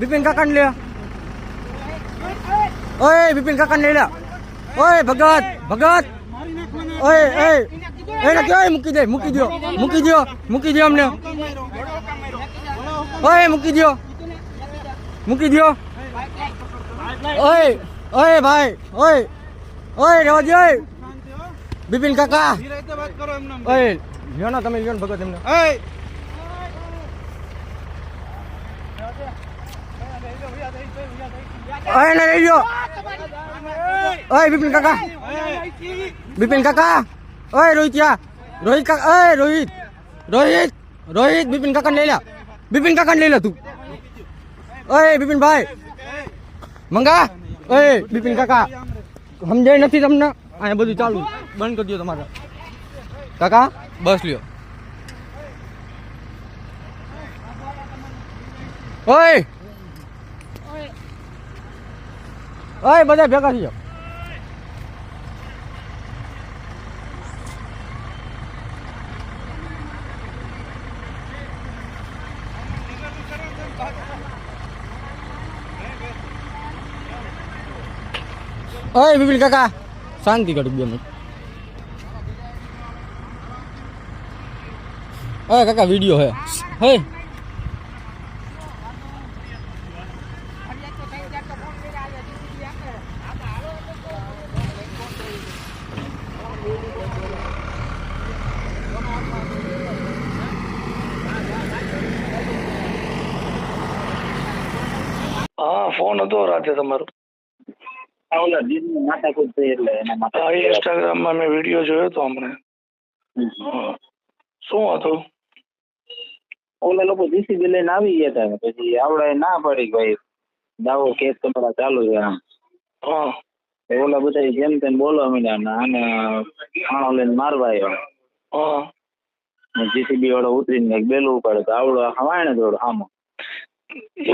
બિપિન કાકાને લે. ઓય બિપિન કાકાને લઈ લે. ઓય ભગત ભગત. ઓય ઓય. એને કે મૂકી દે મૂકી દો મૂકી દો મૂકી દો અમને. ઓય મૂકી દો મૂકી દો ઓય ઓય ભાઈ ઓય. ઓય રેવા દો ઓય. બિપિન કાકા. ઓય લ્યો ને તમે લ્યો ને ભગત એમને. ઓય. ને લઈ લ્યો ઓય બિપિન કાકા બિપિન કાકા ઓય રોહિત યા રોહિત કાકા ઓય રોહિત રોહિત રોહિત બિપિન કાકા લઈ લે બિપિન કાકા લઈ લે તું ઓય બિપિન ભાઈ મંગા ઓય બિપિન કાકા સમજાય નથી તમને અહીંયા બધું ચાલુ. બંધ કરી દો તમારે. કાકા બસ લ્યો. ઓય ઓય, બધા ભેગા થઈ જાઓ. ઓય કાકા. શાંતિ કરી બે મિનિટ કાકા, વીડિયો હે. હે. હા ફોન હતો રાતે તમારો. હા ઇન્સ્ટાગ્રામમાં મેં વીડિયો જોયો હતો હમણાં. શું હતું? ઓલા લોકો જીસીબી લઈને આવી ગયા હતા પછી આવડે ના પડી ભાઈ દાવો કેસ તમારા ચાલુ છે આમ. હા. ઓલા બધા જેમ તેમ બોલવા માંડ્યા અને આને ખાણો લઈને મારવા આવ્યો જીસીબી વાળો ઉતરીને એક બેલું ઉપાડે તો આવડો હવાય થોડો આમ એ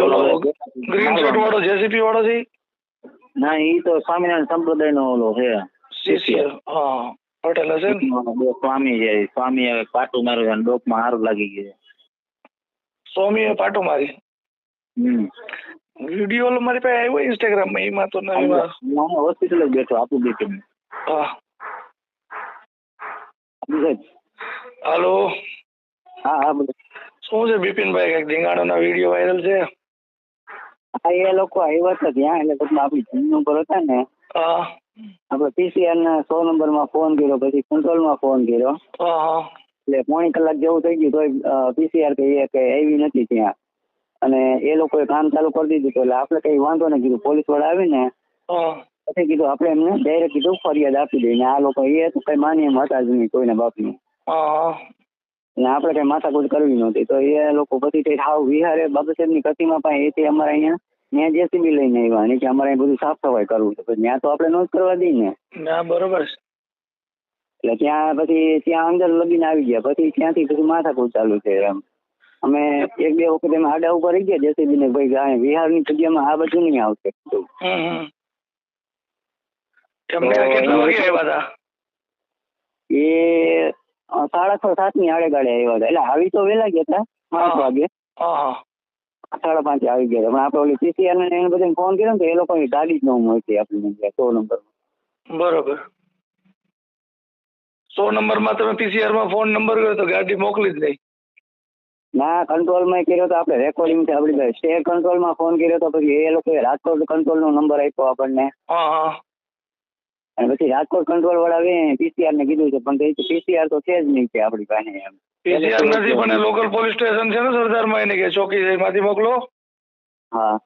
ગ્રીન શર્ટ વાળો જેસીપી વાળો છે ના ઈ તો સ્વામિનારાયણ સંપ્રદાય નો ઓલો છે. શિષ્ય હા. પટેલ હશે ને? સ્વામી છે સ્વામી પાટું માર્યું અને ડોકમાં હાર લાગી ગયું સ્વામીએ પાટું મારી હમ. વીડિયો ઓલો મારી પાસે આવ્યો ઇન્સ્ટાગ્રામમાં એમાં તો ના એમાં હું હોસ્પિટલ જ બેઠો આપું બેઠું હા. હા હાલો. હા બધું શું છે બિપિનભાઈ કંઈક ધીંગાણાના વીડિયો વાયરલ છે? હા એ લોકો આવ્યા હતા ત્યાં એટલે પછી આપણી જીમ નંબર હતા ને આપડે આપણે પીસીઆર ના સો નંબરમાં ફોન કર્યો પછી કંટ્રોલમાં ફોન કર્યો. હા હા. એટલે પોણી કલાક જેવું થઈ ગયું તો પીસીઆર કે આવી નથી ત્યાં. અને એ લોકોએ કામ ચાલુ કરી દીધું હતું. એટલે આપણે કઈ વાંધો નહીં કીધું. પોલીસવાળા આવીને પછી કીધું આપણે એમને ડાયરેક્ટ કીધું ફરિયાદ આપી દઈએ. ને આ લોકો એ તો કઈ માની એમ હતા જ નહીં કોઈના બાપની. અને આપણે કઈ માથાકૂટ કરવી નહોતી. તો એ લોકો પછી કઈ હાવ વિહારે બાબા સાહેબની કતીમાં પાસે એથી અમારે અહીંયા ત્યાં જેસીબી લઈને આવ્યા અને કે અમારે બધું સાફ સફાઈ કરવું છે. ત્યાં તો આપણે નોંધ કરવા દઈએ ને. ના બરોબર એટલે ત્યાં પછી ત્યાં અંદર લગીને આવી ગયા. પછી ત્યાંથી પછી માથાકૂટ ચાલુ છે એમ. અમે એક બે વખત એમાં આડા ઉપર રહી ગયા જેસીબી ને ભાઈ આ વિહારની જગ્યામાં આ બધું નહીં આવશે. એ સાડા છ સાતની આડે ગાડે આવ્યા હતા. એટલે આવી તો વેલા ગયા હતા પાંચ. વાગે. હા હા. સાડા પાંચે આવી ગયા હતા. પણ આપણે ઓલી પીસીઆર ને એને બધાને ફોન કર્યો ને તો એ લોકોની ગાડી જ ન મળતી આપણને સો નંબર. બરોબર. સો નંબરમાં તમે પીસીઆરમાં ફોન નંબર કર્યો તો ગાડી મોકલી જ નહીં. ના કંટ્રોલમાં કર્યો તો આપણે રેકોર્ડિંગ છે આપણી સ્ટે કંટ્રોલમાં ફોન કર્યો તો પછી એ લોકોએ રાજકોટ કંટ્રોલ નો નંબર આપ્યો આપણને. અને પછી રાજકોટ કંટ્રોલ વાળા પીસીઆર ને કીધું છે પણ પીસીઆર તો છે જ નહીં કે આપણી પાસે એમ. પીસીઆર નથી પણ લોકલ પોલીસ સ્ટેશન છે ને સરદારમાં એને કે ચોકી માંથી મોકલો. હા.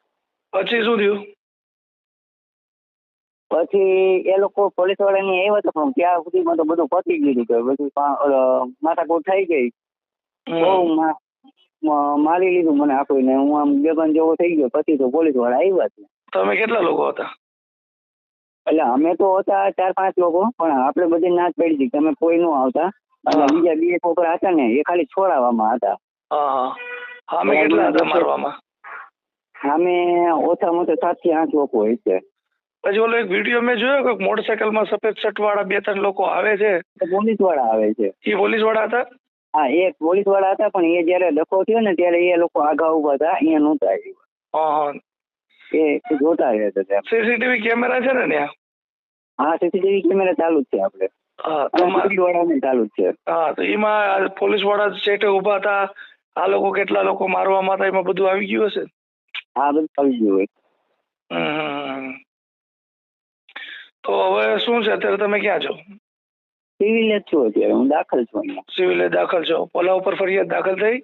પછી શું થયું? પછી એ લોકો પોલીસવાળા ની આવ્યા હતા પણ ત્યાં સુધીમાં તો બધું પતી ગયું કે બધું માથાકૂટ થઈ ગઈ. બહુ મારી લીધું મને આખું ને હું આમ બેભાન જેવો થઈ ગયો. પછી તો પોલીસવાળા આવ્યા છે તમે કેટલા લોકો હતા? એટલે અમે તો હતા ચાર પાંચ લોકો પણ આપણે બધી નાચ પડી હતી તમે કોઈ નો આવતા. અને બીજા બે છોકરા હતા ને એ ખાલી છોડાવવામાં હતા. હા હા. હા મેં કેટલા હતા મારવામાં? અમે ઓછામાં ઓછા સાતથી આઠ લોકો હોય છે. પછી ઓલો એક વીડિયો મેં જોયો કે મોટરસાયકલમાં સફેદ શર્ટ વાળા બે ત્રણ લોકો આવે છે. પોલીસવાળા આવે છે. એ પોલીસવાળા હતા? હા એ પોલીસવાળા હતા પણ એ જયારે ડખો થયો ને ત્યારે એ લોકો આગા ઊભા હતા અહીંયા નહોતા આવ્યા. એ જોતા રહ્યા હતા સીસીટીવી કેમેરા છે ને ત્યાં? હા સીસીટીવી કેમેરા ચાલુ જ છે આપણે. ચાલુ જ છે. હા તો એમાં પોલીસવાળા ચેટે ઊભા હતા આ લોકો કેટલા લોકો મારવામાં હતા એમાં બધું આવી ગયું હશે? હા બધું આવી ગયું હોય. તો હવે શું છે અત્યારે તમે ક્યાં છો? સિવિલ છું અત્યારે હું દાખલ છું અહીંયા. સિવિલે દાખલ છો? ઓલા ઉપર ફરિયાદ દાખલ થઈ?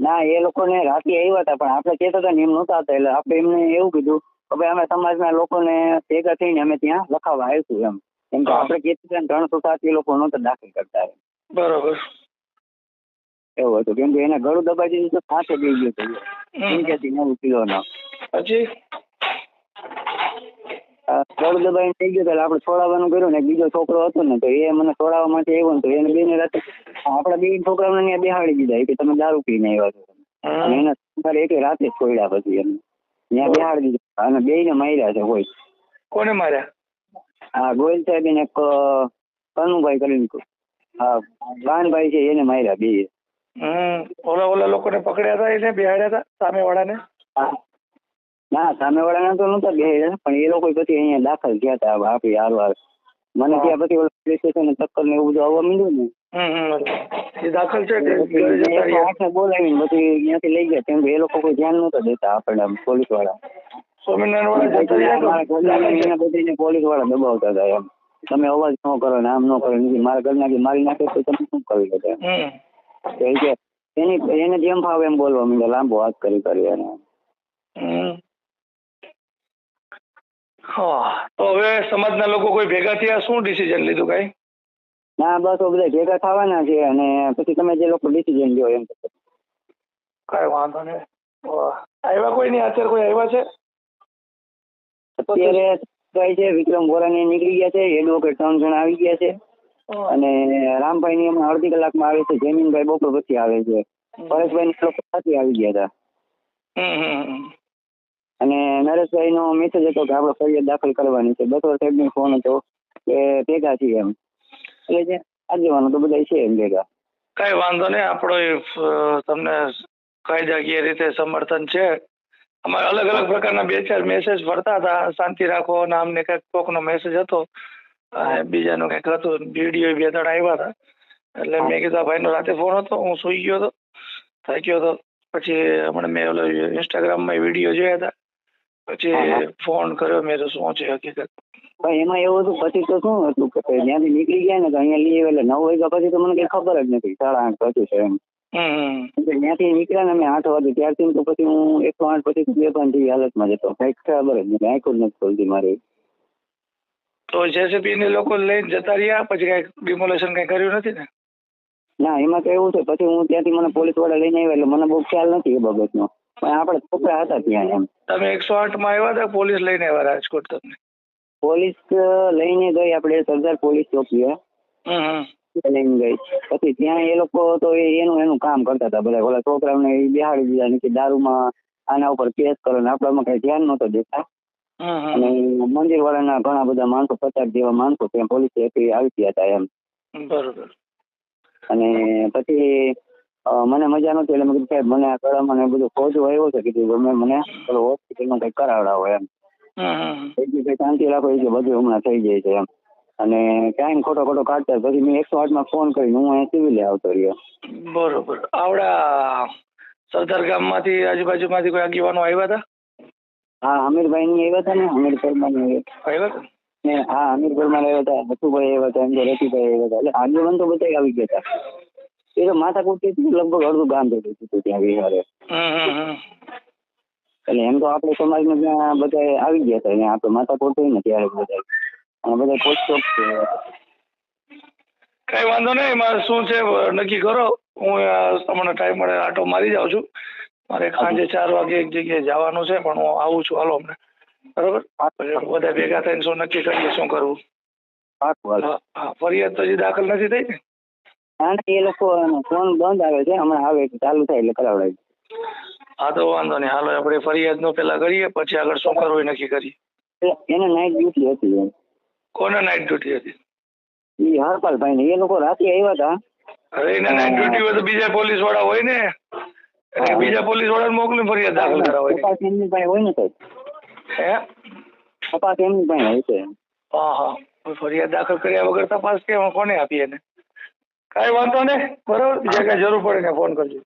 ના એ લોકોને રાતે આવ્યા હતા પણ આપણે કહેતા હતા ને એમ નહોતા હતા એટલે આપણે એમને એવું કીધું કે ભાઈ અમે સમાજના લોકોને ભેગા થઈને અમે ત્યાં લખાવવા આવીશું એમ. કેમ કે. આપણે કહેતા હતા ત્રણસો સાત એ લોકો નહોતા દાખલ કરતા એમ. બરોબર. એવું હતું કેમ કે એને ગળું દબાઈ દીધું તો સાથે ગઈ ગયું હતું. પંચ્યાસી નવ કિલોનો પછી આ દબાઈ થઈ ગયો એટલે આપણે છોડાવવાનું કર્યું ને એક બીજો છોકરો હતો ને તો એ મને છોડાવવા માટે આવ્યો ને તો એને બેને રાતે આપણા બે છોકરાઓને ત્યાં બેહાડી દીધા કે તમે દારૂ પીને આવ્યા છો. અને એના છોકરા એકે રાતે છોડ્યા પછી એમ ત્યાં બેહાડી દીધા. અને બેયને માર્યા છે કોઈ કોને માર્યા? હા ગોયલ સાહેબ એને એક કનુભાઈ કરીને હા બાનભાઈ છે એને માર્યા બે ઓલા ઓલા લોકોને પકડ્યા હતા એને બેહાડ્યા હતા સામે વાળાને ના સામેવાળાના તો નહોતા ગયા પણ એ લોકો પછી અહીંયા દાખલ થયા હતા આપી હારવાર. મને ત્યાં પછી ઓલું પોલીસ સ્ટેશન ચક્કર ને એવું બધું આવવા માંડ્યું ને. એ દાખલ છે આઠને બોલાવીને પછી લઈ ગયા કેમ કે એ લોકો કોઈ ધ્યાન નહોતા દેતા આપણે પોલીસવાળા? એને પોલીસવાળા દબાવતા હતા એમ. તમે અવાજ ન કરો ને આમ ન કરો મારા ઘરના કે મારી નાખે તો તમે શું કરી શકો એની એને જેમ ફાવે એમ બોલવા માંડ્યા લાંબો હાથ કરી કરી હમ. હા. તો હવે સમાજના લોકો કોઈ ભેગા થયા શું ડિસિઝન લીધું કઈ? ના બસ બધા ભેગા થવાના છે અને પછી તમે જે લોકો ડિસિઝન લ્યો એમ. કઈ વાંધો નહીં. આવ્યા કોઈ નહીં? અત્યારે કોઈ આવ્યા છે? અત્યારે કઈ છે વિક્રમ ગોરાની નીકળી ગયા છે એડવોકેટ ત્રણ જણ આવી ગયા છે. અને રામભાઈ ની હમણાં અડધી કલાકમાં આવે છે જમીનભાઈ બપોર પછી આવે છે. પરેશભાઈ ની લોકો સાથે આવી ગયા હતા. અને નરેશભાઈ નો મેસેજ હતો કે આપણે ફરિયાદ દાખલ કરવાની છે. બસોર સાહેબ નો ફોન હતો કે ભેગા છીએ એમ. એટલે જે આગેવાનો તો બધા છે એમ ભેગા. કઈ વાંધો નહીં, આપણો તમને કાયદાકીય રીતે સમર્થન છે. અમારે અલગ અલગ પ્રકારના બે ચાર મેસેજ ફરતા હતા. શાંતિ રાખો નામને કંઈક કોકનો મેસેજ હતો. બીજાનો કંઈક હતું. વીડિયો બે ત્રણ આવ્યા હતા. એટલે મેં કીધું ભાઈનો રાતે ફોન હતો, હું સુઈ ગયો હતો. થાક્યો હતો પછી હમણાં મેં ઓલો ઇન્સ્ટાગ્રામમાં વીડિયો જોયા હતા. પછી ફોન કર્યો મેં તો શું છે હકીકત? પણ એમાં એવું હતું પછી તો શું હતું કે ત્યાંથી નીકળી ગયા ને તો અહીંયા લઈ એટલે નવ વાગ્યા પછી તો મને કઈ ખબર જ નથી સાડા આઠ પછી છે એમ. ત્યાંથી નીકળ્યા ને અમે આઠ વાગે ત્યારથી તો પછી હું એકસો આઠ પછી બે પાંચ જેવી હાલતમાં જતો. કંઈક ખબર જ નથી આંખો જ નથી ખોલતી મારી. તો જેસીબી ને લોકો લઈને જતા રહ્યા પછી કઈ ડિમોલેશન કઈ કર્યું નથી ને? ના એમાં તો એવું છે પછી હું ત્યાંથી મને પોલીસવાળા લઈને આવ્યા એટલે મને બહુ ખ્યાલ નથી એ બાબતનો. પણ આપણે છોકરા હતા ત્યાં એમ. તમે એકસો આઠમાં આવ્યા હતા પોલીસ લઈને આવ્યા રાજકોટ તમને? પોલીસ લઈને ગઈ આપણે સરદાર પોલીસ ચોકીએ. લઈને ગઈ. પછી ત્યાં એ લોકો તો એનું એનું કામ કરતા હતા બધા. ઓલા છોકરાઓને બિહાડી બેહાડી દીધા ને કે દારૂમાં આના ઉપર કેસ કરો ને આપણામાં કઈ ધ્યાન નહોતો દેતા. અને મંદિર વાળાના ઘણા બધા માણસો પચાસ જેવા માણસો ત્યાં પોલીસ આવી ગયા હતા એમ. બરોબર. અને પછી મને મજા નહોતી એટલે મેં કીધું સાહેબ મને આ ગળામાં ને બધું ખોજો આવ્યો છે? કીધું ગમે મને પેલો હોસ્પિટલમાં કંઈક કરાવડાવો એમ. શાંતિ રાખો એ બધું હમણાં થઈ જાય છે એમ. અને ટાઈમ ખોટો ખોટો કાઢતા પછી મેં એકસો આઠમાં ફોન કરીને હું અહીંયા સિવિલે આવતો રહ્યો. બરોબર. આવડા સરદાર ગામમાંથી આજુબાજુમાંથી કોઈ આગેવાનો આવ્યા હતા? હા અમીરભાઈ ની આવ્યા હતા ને અમીર પરમાર આવ્યા હતા? હા અમીર પરમાર આવ્યા હતા બસુભાઈ આવ્યા હતા એમ તો રતિભાઈ આવ્યા હતા. એટલે આગેવાન તો બધા આવી ગયા હતા. એ તો માથાકૂટ લગભગ અડધું ગામ ભેગું થયું ત્યાં વિહારે. એટલે એમ તો આપણે સમાજમાં ત્યાં બધા આવી ગયા હતા અહીંયા આપણે માથાકૂટ થઈ ને ત્યારે બધા અને બધા પોસ્ટ ચોક છે. કઈ વાંધો નહીં મારે શું છે નક્કી કરો. હું તમને ટાઈમ મળે આટો મારી જાઉં છું. મારે સાંજે ચાર વાગે એક જગ્યાએ જવાનું છે પણ હું આવું છું હાલો અમને. બરોબર? બધા ભેગા થઈને શું નક્કી કરીએ શું કરવું. હા ફરિયાદ તો હજી દાખલ નથી થઈ ને? એ લોકો ફોન બંધ આવે છે હમણાં આવે ચાલુ થાય એટલે કરાવડાવી હા તો વાંધો નહીં. હાલો આપણે ફરિયાદ નો પેલા કરીએ પછી આગળ શું કરવું નક્કી કરીએ. એને નાઇટ ડ્યુટી હતી કોને નાઇટ ડ્યુટી હતી? એ હરપાલભાઈ ને એ લોકો રાતે આવ્યા હતા. અરે એને નાઇટ ડ્યુટી હોય તો બીજા પોલીસવાળા હોય ને. બીજા પોલીસવાળા મોકલી ફરિયાદ દાખલ કરાવે તપાસ એમની પાસે હોય ને સાહેબ હે? તપાસ એમની પાસે હોય છે. હા હા. ફરિયાદ દાખલ કર્યા વગર તપાસ કે કોને આપીએ એને? કાંઈ વાંધો નહીં. બરોબર? બીજા કઈ જરૂર પડે ત્યાં ફોન કરજો.